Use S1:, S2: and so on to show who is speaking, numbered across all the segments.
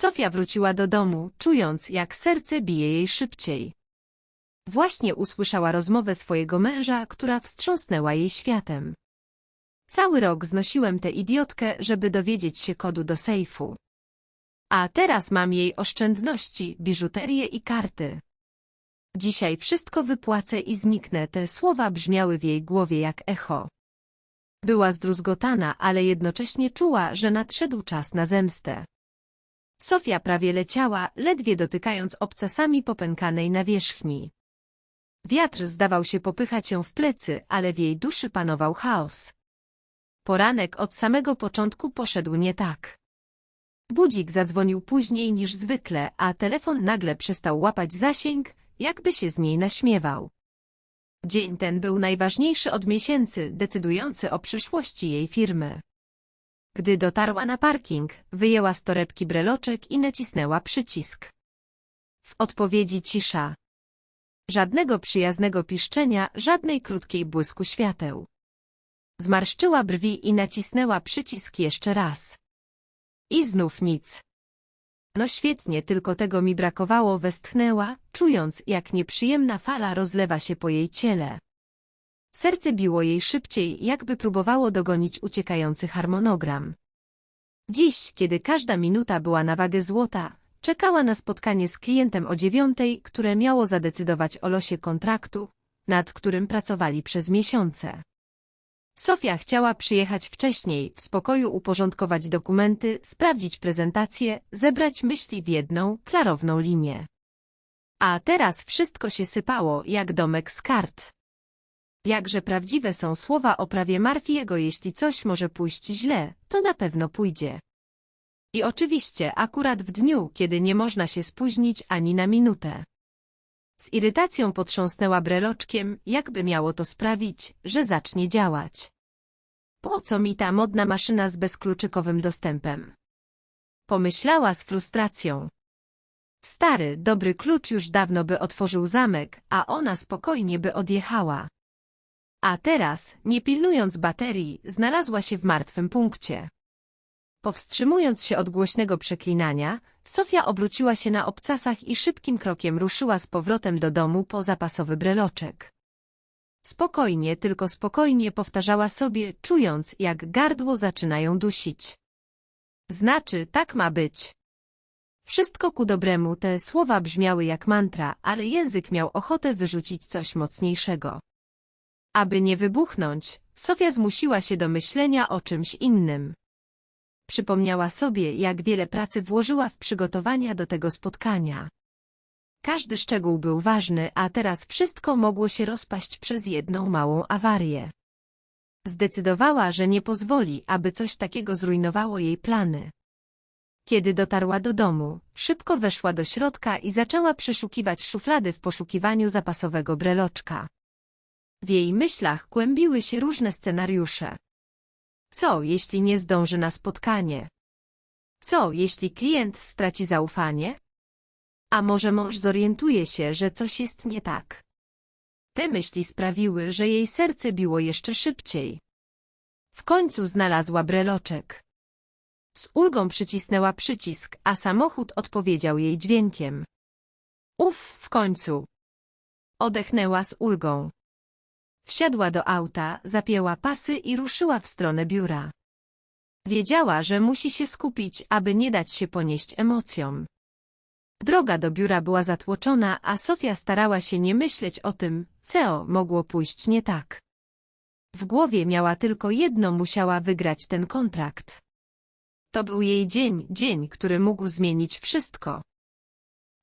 S1: Sofia wróciła do domu, czując, jak serce bije jej szybciej. Właśnie usłyszała rozmowę swojego męża, która wstrząsnęła jej światem. Cały rok znosiłem tę idiotkę, żeby dowiedzieć się kodu do sejfu. A teraz mam jej oszczędności, biżuterię i karty. Dzisiaj wszystko wypłacę i zniknę, te słowa brzmiały w jej głowie jak echo. Była zdruzgotana, ale jednocześnie czuła, że nadszedł czas na zemstę. Sofia prawie leciała, ledwie dotykając obcasami popękanej nawierzchni. Wiatr zdawał się popychać ją w plecy, ale w jej duszy panował chaos. Poranek od samego początku poszedł nie tak. Budzik zadzwonił później niż zwykle, a telefon nagle przestał łapać zasięg, jakby się z niej naśmiewał. Dzień ten był najważniejszy od miesięcy, decydujący o przyszłości jej firmy. Gdy dotarła na parking, wyjęła z torebki breloczek i nacisnęła przycisk. W odpowiedzi cisza. Żadnego przyjaznego piszczenia, żadnej krótkiej błysku świateł. Zmarszczyła brwi i nacisnęła przycisk jeszcze raz. I znów nic. No świetnie, tylko tego mi brakowało, westchnęła, czując, jak nieprzyjemna fala rozlewa się po jej ciele. Serce biło jej szybciej, jakby próbowało dogonić uciekający harmonogram. Dziś, kiedy każda minuta była na wagę złota, czekała na spotkanie z klientem o dziewiątej, które miało zadecydować o losie kontraktu, nad którym pracowali przez miesiące. Sofia chciała przyjechać wcześniej, w spokoju uporządkować dokumenty, sprawdzić prezentację, zebrać myśli w jedną, klarowną linię. A teraz wszystko się sypało, jak domek z kart. Jakże prawdziwe są słowa o prawie Marfiego, jeśli coś może pójść źle, to na pewno pójdzie. I oczywiście akurat w dniu, kiedy nie można się spóźnić ani na minutę. Z irytacją potrząsnęła breloczkiem, jakby miało to sprawić, że zacznie działać. Po co mi ta modna maszyna z bezkluczykowym dostępem? Pomyślała z frustracją. Stary, dobry klucz już dawno by otworzył zamek, a ona spokojnie by odjechała. A teraz, nie pilnując baterii, znalazła się w martwym punkcie. Powstrzymując się od głośnego przeklinania, Sofia obróciła się na obcasach i szybkim krokiem ruszyła z powrotem do domu po zapasowy breloczek. Spokojnie, tylko spokojnie powtarzała sobie, czując, jak gardło zaczyna ją dusić. Znaczy, tak ma być. Wszystko ku dobremu, te słowa brzmiały jak mantra, ale język miał ochotę wyrzucić coś mocniejszego. Aby nie wybuchnąć, Sofia zmusiła się do myślenia o czymś innym. Przypomniała sobie, jak wiele pracy włożyła w przygotowania do tego spotkania. Każdy szczegół był ważny, a teraz wszystko mogło się rozpaść przez jedną małą awarię. Zdecydowała, że nie pozwoli, aby coś takiego zrujnowało jej plany. Kiedy dotarła do domu, szybko weszła do środka i zaczęła przeszukiwać szuflady w poszukiwaniu zapasowego breloczka. W jej myślach kłębiły się różne scenariusze. Co, jeśli nie zdąży na spotkanie? Co, jeśli klient straci zaufanie? A może mąż zorientuje się, że coś jest nie tak? Te myśli sprawiły, że jej serce biło jeszcze szybciej. W końcu znalazła breloczek. Z ulgą przycisnęła przycisk, a samochód odpowiedział jej dźwiękiem. Uf, w końcu. Odechnęła z ulgą. Wsiadła do auta, zapięła pasy i ruszyła w stronę biura. Wiedziała, że musi się skupić, aby nie dać się ponieść emocjom. Droga do biura była zatłoczona, a Sofia starała się nie myśleć o tym, co mogło pójść nie tak. W głowie miała tylko jedno, musiała wygrać ten kontrakt. To był jej dzień, dzień, który mógł zmienić wszystko.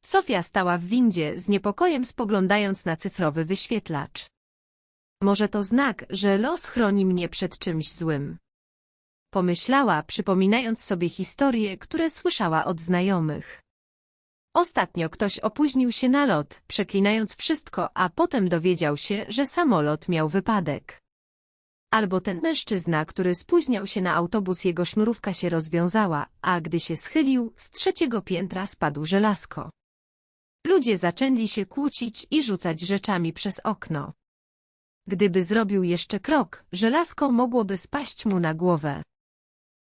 S1: Sofia stała w windzie z niepokojem spoglądając na cyfrowy wyświetlacz. Może to znak, że los chroni mnie przed czymś złym. Pomyślała, przypominając sobie historie, które słyszała od znajomych. Ostatnio ktoś opóźnił się na lot, przeklinając wszystko, a potem dowiedział się, że samolot miał wypadek. Albo ten mężczyzna, który spóźniał się na autobus, jego sznurówka się rozwiązała, a gdy się schylił, z trzeciego piętra spadł żelazko. Ludzie zaczęli się kłócić i rzucać rzeczami przez okno. Gdyby zrobił jeszcze krok, żelazko mogłoby spaść mu na głowę.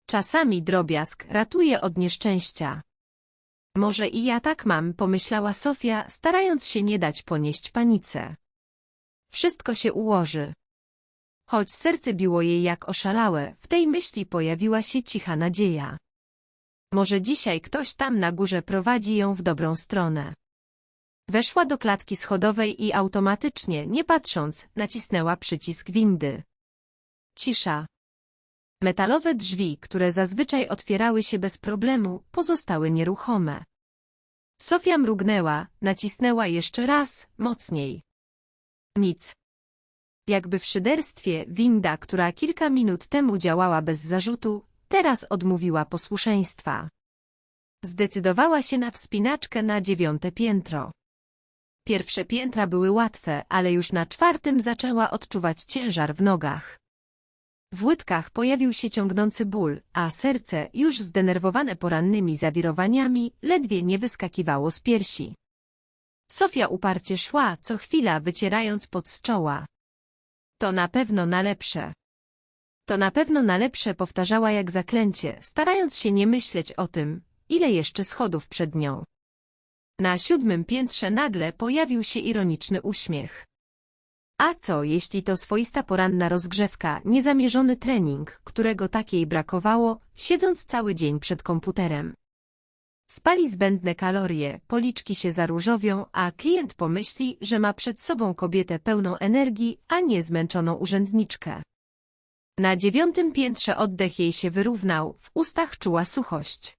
S1: Czasami drobiazg ratuje od nieszczęścia. Może i ja tak mam, pomyślała Sofia, starając się nie dać ponieść panice. Wszystko się ułoży. Choć serce biło jej jak oszalałe, w tej myśli pojawiła się cicha nadzieja. Może dzisiaj ktoś tam na górze prowadzi ją w dobrą stronę. Weszła do klatki schodowej i automatycznie, nie patrząc, nacisnęła przycisk windy. Cisza. Metalowe drzwi, które zazwyczaj otwierały się bez problemu, pozostały nieruchome. Sofia mrugnęła, nacisnęła jeszcze raz, mocniej. Nic. Jakby w szyderstwie, winda, która kilka minut temu działała bez zarzutu, teraz odmówiła posłuszeństwa. Zdecydowała się na wspinaczkę na dziewiąte piętro. Pierwsze piętra były łatwe, ale już na czwartym zaczęła odczuwać ciężar w nogach. W łydkach pojawił się ciągnący ból, a serce, już zdenerwowane porannymi zawirowaniami, ledwie nie wyskakiwało z piersi. Sofia uparcie szła, co chwila wycierając pot z czoła. To na pewno na lepsze. To na pewno na lepsze powtarzała jak zaklęcie, starając się nie myśleć o tym, ile jeszcze schodów przed nią. Na siódmym piętrze nagle pojawił się ironiczny uśmiech. A co, jeśli to swoista poranna rozgrzewka, niezamierzony trening, którego takiej brakowało, siedząc cały dzień przed komputerem? Spali zbędne kalorie, policzki się zaróżowią, a klient pomyśli, że ma przed sobą kobietę pełną energii, a nie zmęczoną urzędniczkę. Na dziewiątym piętrze oddech jej się wyrównał, w ustach czuła suchość.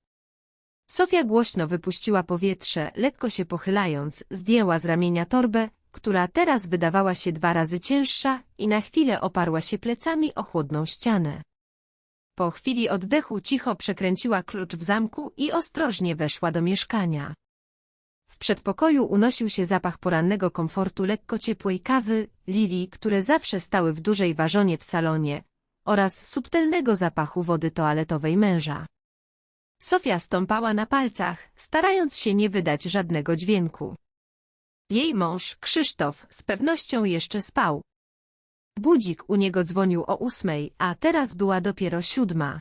S1: Sofia głośno wypuściła powietrze, lekko się pochylając, zdjęła z ramienia torbę, która teraz wydawała się dwa razy cięższa i na chwilę oparła się plecami o chłodną ścianę. Po chwili oddechu cicho przekręciła klucz w zamku i ostrożnie weszła do mieszkania. W przedpokoju unosił się zapach porannego komfortu lekko ciepłej kawy, lilii, które zawsze stały w dużej warzonie w salonie, oraz subtelnego zapachu wody toaletowej męża. Sofia stąpała na palcach, starając się nie wydać żadnego dźwięku. Jej mąż, Krzysztof, z pewnością jeszcze spał. Budzik u niego dzwonił o ósmej, a teraz była dopiero siódma.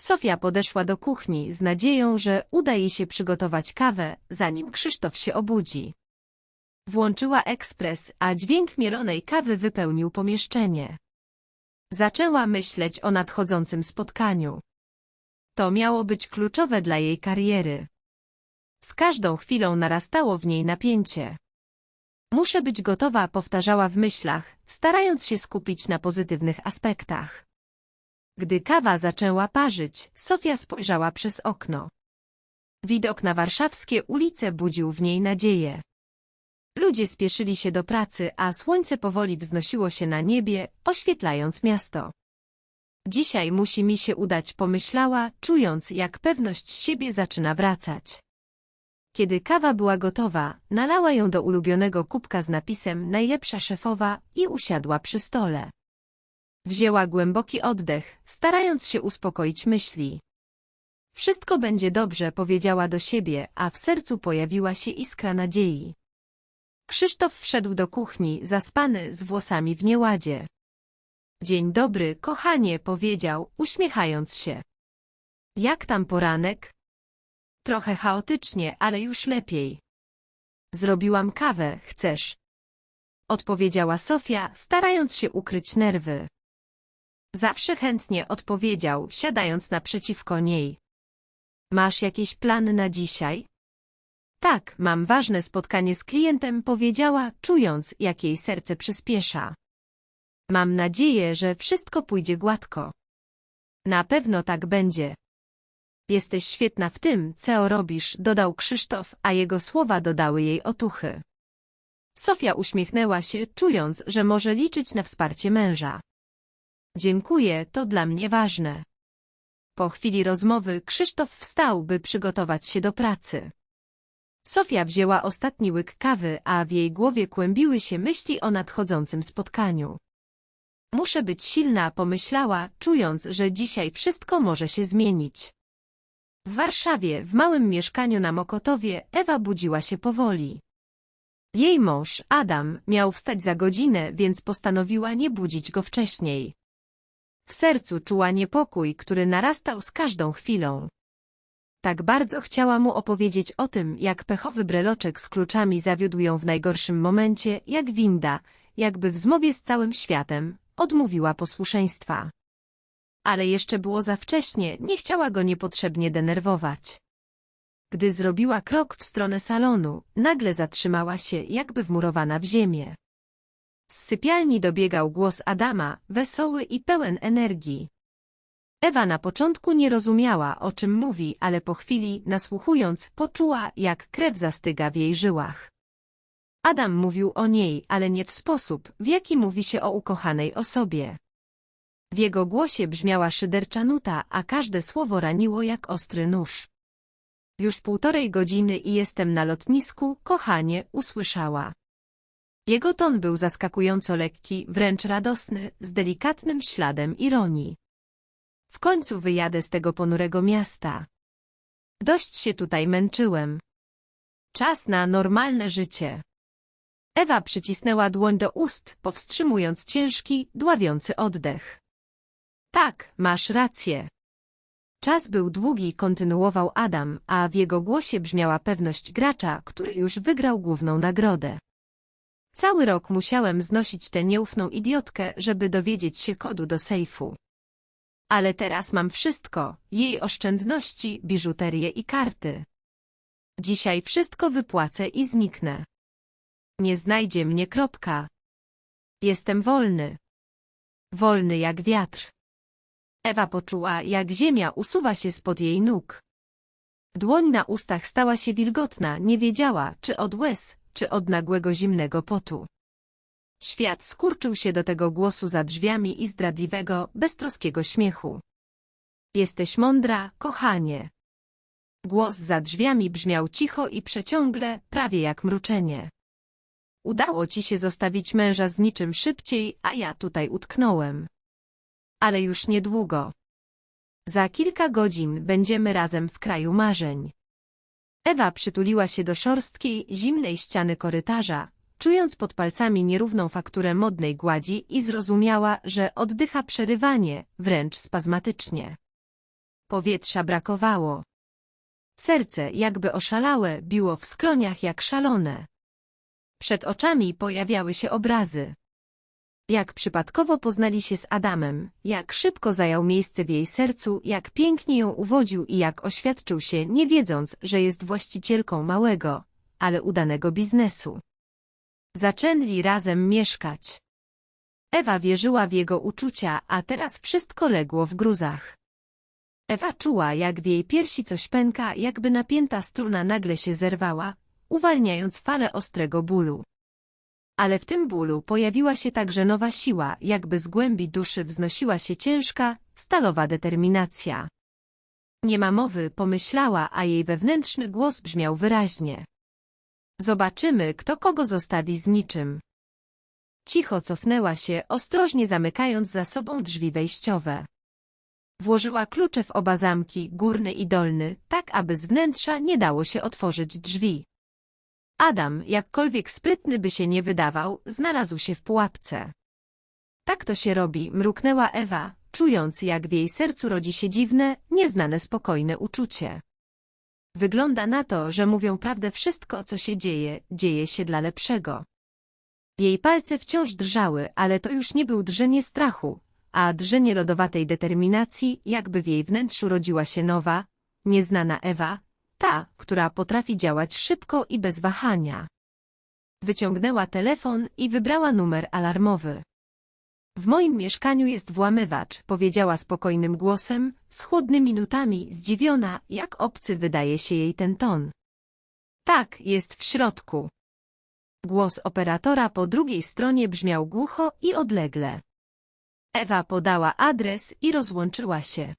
S1: Sofia podeszła do kuchni z nadzieją, że uda jej się przygotować kawę, zanim Krzysztof się obudzi. Włączyła ekspres, a dźwięk mielonej kawy wypełnił pomieszczenie. Zaczęła myśleć o nadchodzącym spotkaniu. To miało być kluczowe dla jej kariery. Z każdą chwilą narastało w niej napięcie. Muszę być gotowa, powtarzała w myślach, starając się skupić na pozytywnych aspektach. Gdy kawa zaczęła parzyć, Sofia spojrzała przez okno. Widok na warszawskie ulice budził w niej nadzieję. Ludzie spieszyli się do pracy, a słońce powoli wznosiło się na niebie, oświetlając miasto. Dzisiaj musi mi się udać, pomyślała, czując, jak pewność siebie zaczyna wracać. Kiedy kawa była gotowa, nalała ją do ulubionego kubka z napisem Najlepsza szefowa i usiadła przy stole. Wzięła głęboki oddech, starając się uspokoić myśli. Wszystko będzie dobrze, powiedziała do siebie, a w sercu pojawiła się iskra nadziei. Krzysztof wszedł do kuchni, zaspany, z włosami w nieładzie. Dzień dobry, kochanie, powiedział, uśmiechając się. Jak tam poranek? Trochę chaotycznie, ale już lepiej. Zrobiłam kawę, chcesz? Odpowiedziała Sofia, starając się ukryć nerwy. Zawsze chętnie odpowiedział, siadając naprzeciwko niej. Masz jakieś plany na dzisiaj? Tak, mam ważne spotkanie z klientem, powiedziała, czując, jak jej serce przyspiesza. Mam nadzieję, że wszystko pójdzie gładko. Na pewno tak będzie. Jesteś świetna w tym, co robisz, dodał Krzysztof, a jego słowa dodały jej otuchy. Sofia uśmiechnęła się, czując, że może liczyć na wsparcie męża. Dziękuję, to dla mnie ważne. Po chwili rozmowy Krzysztof wstał, by przygotować się do pracy. Sofia wzięła ostatni łyk kawy, a w jej głowie kłębiły się myśli o nadchodzącym spotkaniu. Muszę być silna, pomyślała, czując, że dzisiaj wszystko może się zmienić. W Warszawie, w małym mieszkaniu na Mokotowie, Ewa budziła się powoli. Jej mąż, Adam, miał wstać za godzinę, więc postanowiła nie budzić go wcześniej. W sercu czuła niepokój, który narastał z każdą chwilą. Tak bardzo chciała mu opowiedzieć o tym, jak pechowy breloczek z kluczami zawiódł ją w najgorszym momencie, jak winda, jakby w zmowie z całym światem, odmówiła posłuszeństwa. Ale jeszcze było za wcześnie, nie chciała go niepotrzebnie denerwować. Gdy zrobiła krok w stronę salonu, nagle zatrzymała się, jakby wmurowana w ziemię. Z sypialni dobiegał głos Adama, wesoły i pełen energii. Ewa na początku nie rozumiała, o czym mówi, ale po chwili, nasłuchując, poczuła, jak krew zastyga w jej żyłach. Adam mówił o niej, ale nie w sposób, w jaki mówi się o ukochanej osobie. W jego głosie brzmiała szydercza nuta, a każde słowo raniło jak ostry nóż. Już półtorej godziny i jestem na lotnisku, kochanie, usłyszała. Jego ton był zaskakująco lekki, wręcz radosny, z delikatnym śladem ironii. W końcu wyjadę z tego ponurego miasta. Dość się tutaj męczyłem. Czas na normalne życie. Ewa przycisnęła dłoń do ust, powstrzymując ciężki, dławiący oddech. Tak, masz rację. Czas był długi, kontynuował Adam, a w jego głosie brzmiała pewność gracza, który już wygrał główną nagrodę. Cały rok musiałem znosić tę nieufną idiotkę, żeby dowiedzieć się kodu do sejfu. Ale teraz mam wszystko, jej oszczędności, biżuterię i karty. Dzisiaj wszystko wypłacę i zniknę. Nie znajdzie mnie kropka. Jestem wolny. Wolny jak wiatr. Ewa poczuła, jak ziemia usuwa się spod jej nóg. Dłoń na ustach stała się wilgotna, nie wiedziała, czy od łez, czy od nagłego zimnego potu. Świat skurczył się do tego głosu za drzwiami i zdradliwego, beztroskiego śmiechu. Jesteś mądra, kochanie. Głos za drzwiami brzmiał cicho i przeciągle, prawie jak mruczenie. Udało ci się zostawić męża z niczym szybciej, a ja tutaj utknąłem. Ale już niedługo. Za kilka godzin będziemy razem w kraju marzeń. Ewa przytuliła się do szorstkiej, zimnej ściany korytarza, czując pod palcami nierówną fakturę modnej gładzi i zrozumiała, że oddycha przerywanie, wręcz spazmatycznie. Powietrza brakowało. Serce, jakby oszalałe, biło w skroniach jak szalone. Przed oczami pojawiały się obrazy. Jak przypadkowo poznali się z Adamem, jak szybko zajął miejsce w jej sercu, jak pięknie ją uwodził i jak oświadczył się, nie wiedząc, że jest właścicielką małego, ale udanego biznesu. Zaczęli razem mieszkać. Ewa wierzyła w jego uczucia, a teraz wszystko legło w gruzach. Ewa czuła, jak w jej piersi coś pęka, jakby napięta struna nagle się zerwała, uwalniając falę ostrego bólu. Ale w tym bólu pojawiła się także nowa siła, jakby z głębi duszy wznosiła się ciężka, stalowa determinacja. Nie ma mowy, pomyślała, a jej wewnętrzny głos brzmiał wyraźnie. Zobaczymy, kto kogo zostawi z niczym. Cicho cofnęła się, ostrożnie zamykając za sobą drzwi wejściowe. Włożyła klucze w oba zamki, górny i dolny, tak aby z wnętrza nie dało się otworzyć drzwi. Adam, jakkolwiek sprytny by się nie wydawał, znalazł się w pułapce. Tak to się robi, mruknęła Ewa, czując jak w jej sercu rodzi się dziwne, nieznane spokojne uczucie. Wygląda na to, że mówią prawdę wszystko, co się dzieje, dzieje się dla lepszego. Jej palce wciąż drżały, ale to już nie był drżenie strachu, a drżenie lodowatej determinacji, jakby w jej wnętrzu rodziła się nowa, nieznana Ewa, ta, która potrafi działać szybko i bez wahania. Wyciągnęła telefon i wybrała numer alarmowy. W moim mieszkaniu jest włamywacz, powiedziała spokojnym głosem, z chłodnymi nutami, zdziwiona, jak obcy wydaje się jej ten ton. Tak, jest w środku. Głos operatora po drugiej stronie brzmiał głucho i odlegle. Ewa podała adres i rozłączyła się.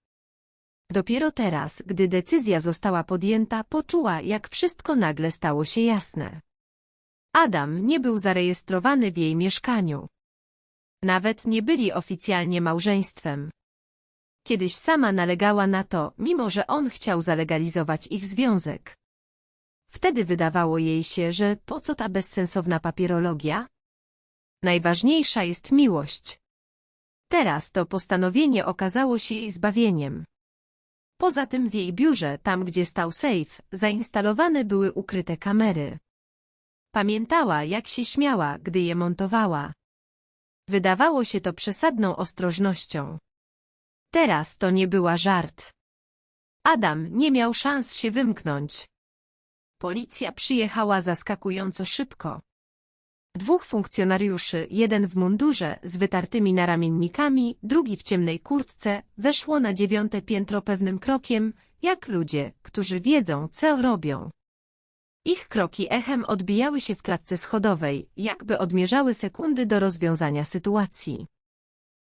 S1: Dopiero teraz, gdy decyzja została podjęta, poczuła, jak wszystko nagle stało się jasne. Adam nie był zarejestrowany w jej mieszkaniu. Nawet nie byli oficjalnie małżeństwem. Kiedyś sama nalegała na to, mimo że on chciał zalegalizować ich związek. Wtedy wydawało jej się, że po co ta bezsensowna papierologia? Najważniejsza jest miłość. Teraz to postanowienie okazało się jej zbawieniem. Poza tym w jej biurze, tam gdzie stał sejf, zainstalowane były ukryte kamery. Pamiętała, jak się śmiała, gdy je montowała. Wydawało się to przesadną ostrożnością. Teraz to nie była żart. Adam nie miał szans się wymknąć. Policja przyjechała zaskakująco szybko. Dwóch funkcjonariuszy, jeden w mundurze z wytartymi naramiennikami, drugi w ciemnej kurtce, weszło na dziewiąte piętro pewnym krokiem, jak ludzie, którzy wiedzą, co robią. Ich kroki echem odbijały się w klatce schodowej, jakby odmierzały sekundy do rozwiązania sytuacji.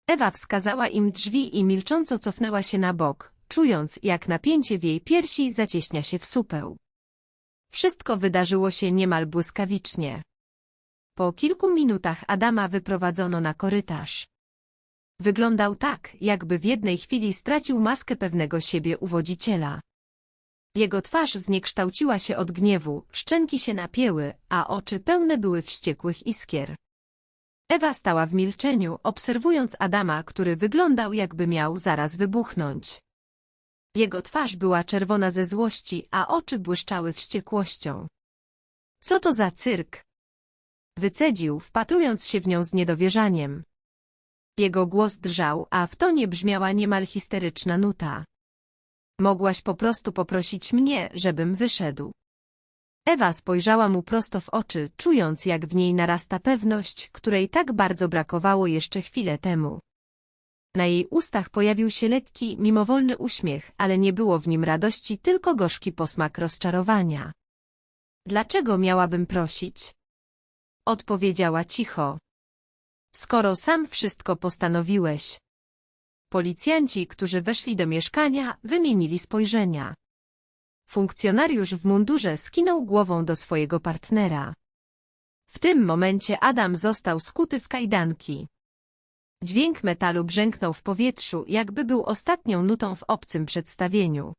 S1: Ewa wskazała im drzwi i milcząco cofnęła się na bok, czując, jak napięcie w jej piersi zacieśnia się w supeł. Wszystko wydarzyło się niemal błyskawicznie. Po kilku minutach Adama wyprowadzono na korytarz. Wyglądał tak, jakby w jednej chwili stracił maskę pewnego siebie uwodziciela. Jego twarz zniekształciła się od gniewu, szczęki się napięły, a oczy pełne były wściekłych iskier. Ewa stała w milczeniu, obserwując Adama, który wyglądał jakby miał zaraz wybuchnąć. Jego twarz była czerwona ze złości, a oczy błyszczały wściekłością. Co to za cyrk? Wycedził, wpatrując się w nią z niedowierzaniem. Jego głos drżał, a w tonie brzmiała niemal histeryczna nuta. Mogłaś po prostu poprosić mnie, żebym wyszedł. Ewa spojrzała mu prosto w oczy, czując jak w niej narasta pewność, której tak bardzo brakowało jeszcze chwilę temu. Na jej ustach pojawił się lekki, mimowolny uśmiech, ale nie było w nim radości, tylko gorzki posmak rozczarowania. Dlaczego miałabym prosić? Odpowiedziała cicho. Skoro sam wszystko postanowiłeś. Policjanci, którzy weszli do mieszkania, wymienili spojrzenia. Funkcjonariusz w mundurze skinął głową do swojego partnera. W tym momencie Adam został skuty w kajdanki. Dźwięk metalu brzęknął w powietrzu, jakby był ostatnią nutą w obcym przedstawieniu.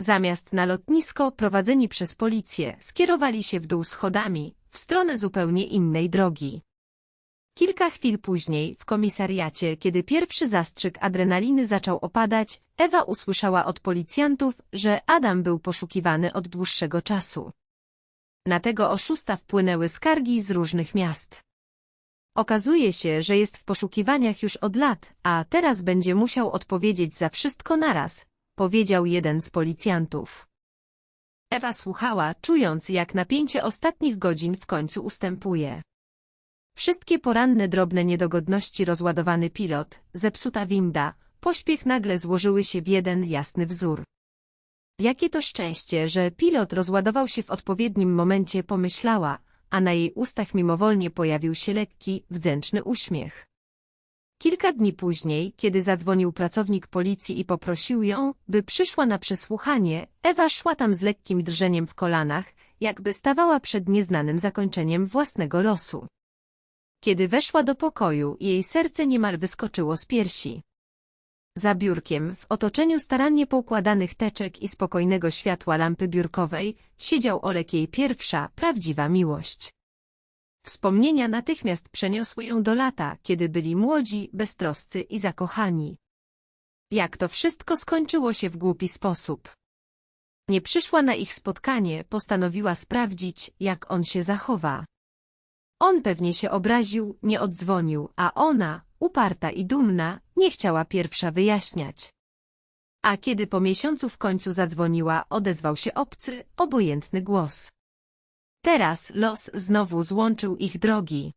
S1: Zamiast na lotnisko, prowadzeni przez policję, skierowali się w dół schodami, w stronę zupełnie innej drogi. Kilka chwil później, w komisariacie, kiedy pierwszy zastrzyk adrenaliny zaczął opadać, Ewa usłyszała od policjantów, że Adam był poszukiwany od dłuższego czasu. Na tego oszusta wpłynęły skargi z różnych miast. Okazuje się, że jest w poszukiwaniach już od lat, a teraz będzie musiał odpowiedzieć za wszystko naraz, powiedział jeden z policjantów. Ewa słuchała, czując, jak napięcie ostatnich godzin w końcu ustępuje. Wszystkie poranne drobne niedogodności rozładowany pilot, zepsuta winda, pośpiech nagle złożyły się w jeden jasny wzór. Jakie to szczęście, że pilot rozładował się w odpowiednim momencie, pomyślała, a na jej ustach mimowolnie pojawił się lekki, wdzięczny uśmiech. Kilka dni później, kiedy zadzwonił pracownik policji i poprosił ją, by przyszła na przesłuchanie, Ewa szła tam z lekkim drżeniem w kolanach, jakby stawała przed nieznanym zakończeniem własnego losu. Kiedy weszła do pokoju, jej serce niemal wyskoczyło z piersi. Za biurkiem, w otoczeniu starannie poukładanych teczek i spokojnego światła lampy biurkowej, siedział Olek jej pierwsza, prawdziwa miłość. Wspomnienia natychmiast przeniosły ją do lata, kiedy byli młodzi, beztroscy i zakochani. Jak to wszystko skończyło się w głupi sposób. Nie przyszła na ich spotkanie, postanowiła sprawdzić, jak on się zachowa. On pewnie się obraził, nie odzwonił, a ona, uparta i dumna, nie chciała pierwsza wyjaśniać. A kiedy po miesiącu w końcu zadzwoniła, odezwał się obcy, obojętny głos. Teraz los znowu złączył ich drogi.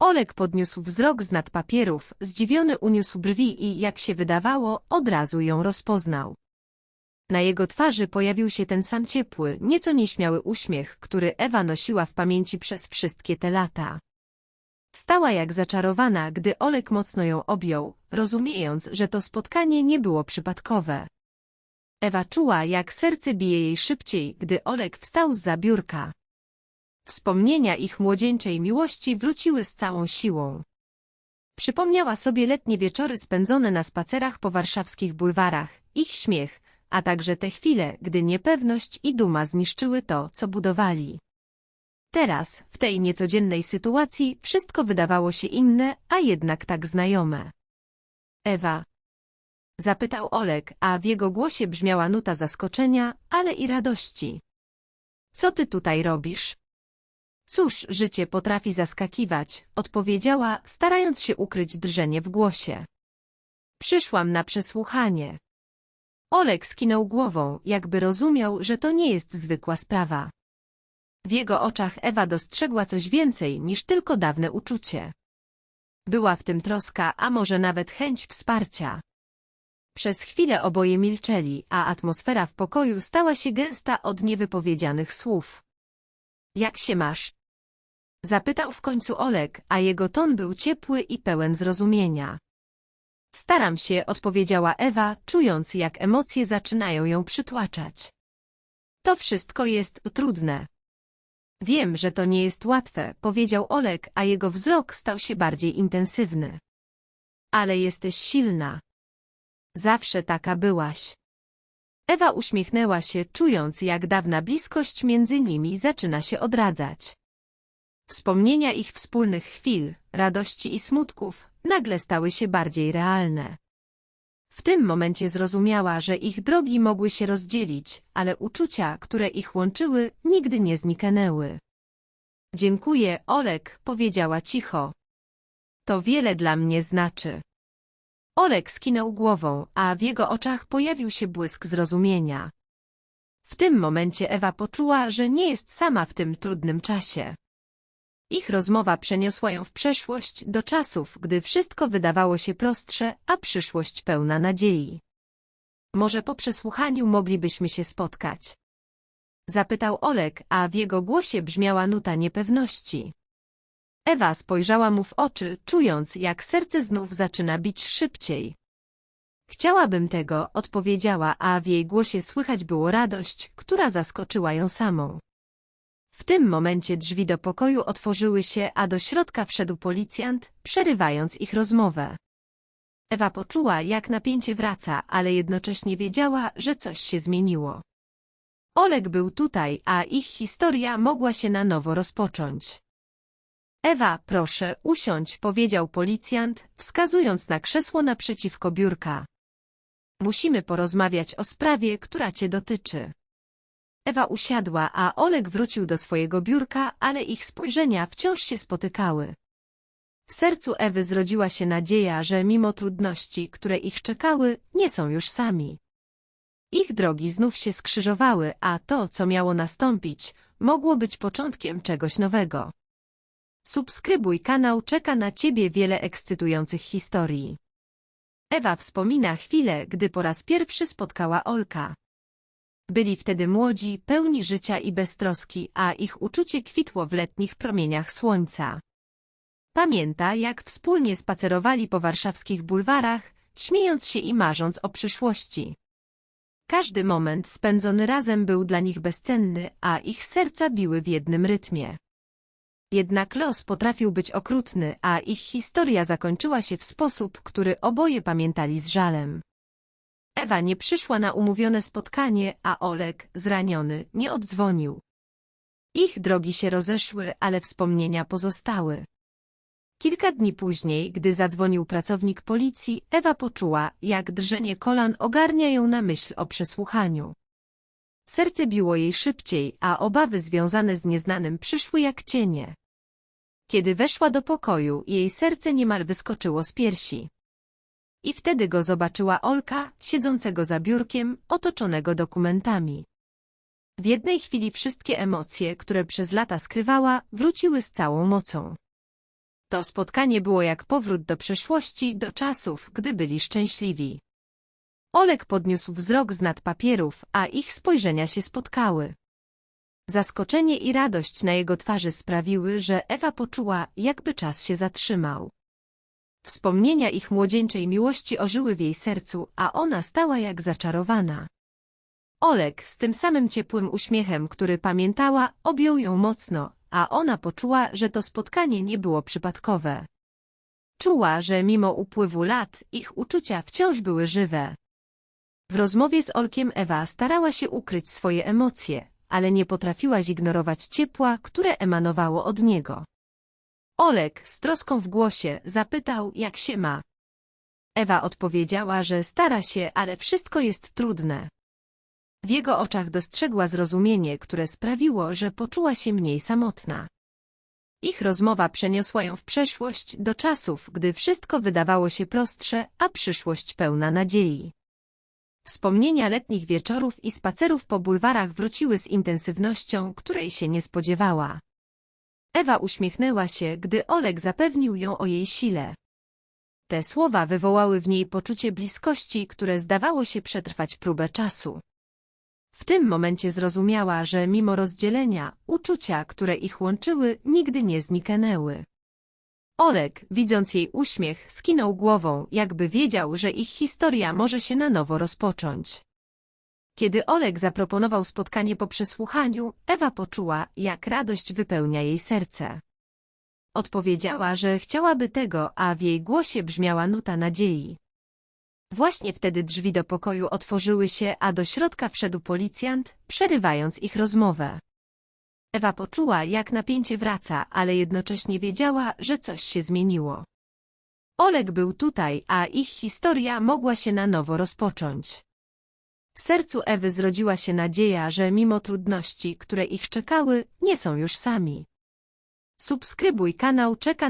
S1: Olek podniósł wzrok z nad papierów, zdziwiony uniósł brwi i, jak się wydawało, od razu ją rozpoznał. Na jego twarzy pojawił się ten sam ciepły, nieco nieśmiały uśmiech, który Ewa nosiła w pamięci przez wszystkie te lata. Stała jak zaczarowana, gdy Olek mocno ją objął, rozumiejąc, że to spotkanie nie było przypadkowe. Ewa czuła, jak serce bije jej szybciej, gdy Olek wstał z biurka. Wspomnienia ich młodzieńczej miłości wróciły z całą siłą. Przypomniała sobie letnie wieczory spędzone na spacerach po warszawskich bulwarach, ich śmiech, a także te chwile, gdy niepewność i duma zniszczyły to, co budowali. Teraz, w tej niecodziennej sytuacji, wszystko wydawało się inne, a jednak tak znajome. Ewa. Zapytał Olek, a w jego głosie brzmiała nuta zaskoczenia, ale i radości. Co ty tutaj robisz? Cóż, życie potrafi zaskakiwać, odpowiedziała, starając się ukryć drżenie w głosie. Przyszłam na przesłuchanie. Olek skinął głową, jakby rozumiał, że to nie jest zwykła sprawa. W jego oczach Ewa dostrzegła coś więcej niż tylko dawne uczucie. Była w tym troska, a może nawet chęć wsparcia. Przez chwilę oboje milczeli, a atmosfera w pokoju stała się gęsta od niewypowiedzianych słów. Jak się masz? Zapytał w końcu Olek, a jego ton był ciepły i pełen zrozumienia. Staram się, odpowiedziała Ewa, czując jak emocje zaczynają ją przytłaczać. To wszystko jest trudne. Wiem, że to nie jest łatwe, powiedział Olek, a jego wzrok stał się bardziej intensywny. Ale jesteś silna. Zawsze taka byłaś. Ewa uśmiechnęła się, czując jak dawna bliskość między nimi zaczyna się odradzać. Wspomnienia ich wspólnych chwil, radości i smutków, nagle stały się bardziej realne. W tym momencie zrozumiała, że ich drogi mogły się rozdzielić, ale uczucia, które ich łączyły, nigdy nie zniknęły. Dziękuję, Olek, powiedziała cicho. To wiele dla mnie znaczy. Olek skinął głową, a w jego oczach pojawił się błysk zrozumienia. W tym momencie Ewa poczuła, że nie jest sama w tym trudnym czasie. Ich rozmowa przeniosła ją w przeszłość do czasów, gdy wszystko wydawało się prostsze, a przyszłość pełna nadziei. Może po przesłuchaniu moglibyśmy się spotkać? Zapytał Olek, a w jego głosie brzmiała nuta niepewności. Ewa spojrzała mu w oczy, czując, jak serce znów zaczyna bić szybciej. Chciałabym tego, odpowiedziała, a w jej głosie słychać było radość, która zaskoczyła ją samą. W tym momencie drzwi do pokoju otworzyły się, a do środka wszedł policjant, przerywając ich rozmowę. Ewa poczuła, jak napięcie wraca, ale jednocześnie wiedziała, że coś się zmieniło. Olek był tutaj, a ich historia mogła się na nowo rozpocząć. Ewa, proszę, usiądź, powiedział policjant, wskazując na krzesło naprzeciwko biurka. Musimy porozmawiać o sprawie, która cię dotyczy. Ewa usiadła, a Olek wrócił do swojego biurka, ale ich spojrzenia wciąż się spotykały. W sercu Ewy zrodziła się nadzieja, że mimo trudności, które ich czekały, nie są już sami. Ich drogi znów się skrzyżowały, a to, co miało nastąpić, mogło być początkiem czegoś nowego. Subskrybuj kanał, czeka na Ciebie wiele ekscytujących historii. Ewa wspomina chwilę, gdy po raz pierwszy spotkała Olka. Byli wtedy młodzi, pełni życia i beztroski, a ich uczucie kwitło w letnich promieniach słońca. Pamięta, jak wspólnie spacerowali po warszawskich bulwarach, śmiejąc się i marząc o przyszłości. Każdy moment spędzony razem był dla nich bezcenny, a ich serca biły w jednym rytmie. Jednak los potrafił być okrutny, a ich historia zakończyła się w sposób, który oboje pamiętali z żalem. Ewa nie przyszła na umówione spotkanie, a Olek, zraniony, nie oddzwonił. Ich drogi się rozeszły, ale wspomnienia pozostały. Kilka dni później, gdy zadzwonił pracownik policji, Ewa poczuła, jak drżenie kolan ogarnia ją na myśl o przesłuchaniu. Serce biło jej szybciej, a obawy związane z nieznanym przyszły jak cienie. Kiedy weszła do pokoju, jej serce niemal wyskoczyło z piersi. I wtedy go zobaczyła Olka, siedzącego za biurkiem, otoczonego dokumentami. W jednej chwili wszystkie emocje, które przez lata skrywała, wróciły z całą mocą. To spotkanie było jak powrót do przeszłości, do czasów, gdy byli szczęśliwi. Olek podniósł wzrok z nad papierów, a ich spojrzenia się spotkały. Zaskoczenie i radość na jego twarzy sprawiły, że Ewa poczuła, jakby czas się zatrzymał. Wspomnienia ich młodzieńczej miłości ożyły w jej sercu, a ona stała jak zaczarowana. Olek z tym samym ciepłym uśmiechem, który pamiętała, objął ją mocno, a ona poczuła, że to spotkanie nie było przypadkowe. Czuła, że mimo upływu lat ich uczucia wciąż były żywe. W rozmowie z Olkiem Ewa starała się ukryć swoje emocje, ale nie potrafiła zignorować ciepła, które emanowało od niego. Olek z troską w głosie zapytał, jak się ma. Ewa odpowiedziała, że stara się, ale wszystko jest trudne. W jego oczach dostrzegła zrozumienie, które sprawiło, że poczuła się mniej samotna. Ich rozmowa przeniosła ją w przeszłość do czasów, gdy wszystko wydawało się prostsze, a przyszłość pełna nadziei. Wspomnienia letnich wieczorów i spacerów po bulwarach wróciły z intensywnością, której się nie spodziewała. Ewa uśmiechnęła się, gdy Oleg zapewnił ją o jej sile. Te słowa wywołały w niej poczucie bliskości, które zdawało się przetrwać próbę czasu. W tym momencie zrozumiała, że mimo rozdzielenia, uczucia, które ich łączyły, nigdy nie zniknęły. Oleg, widząc jej uśmiech, skinął głową, jakby wiedział, że ich historia może się na nowo rozpocząć. Kiedy Oleg zaproponował spotkanie po przesłuchaniu, Ewa poczuła, jak radość wypełnia jej serce. Odpowiedziała, że chciałaby tego, a w jej głosie brzmiała nuta nadziei. Właśnie wtedy drzwi do pokoju otworzyły się, a do środka wszedł policjant, przerywając ich rozmowę. Ewa poczuła, jak napięcie wraca, ale jednocześnie wiedziała, że coś się zmieniło. Oleg był tutaj, a ich historia mogła się na nowo rozpocząć. W sercu Ewy zrodziła się nadzieja, że mimo trudności, które ich czekały, nie są już sami. Subskrybuj kanał Czeka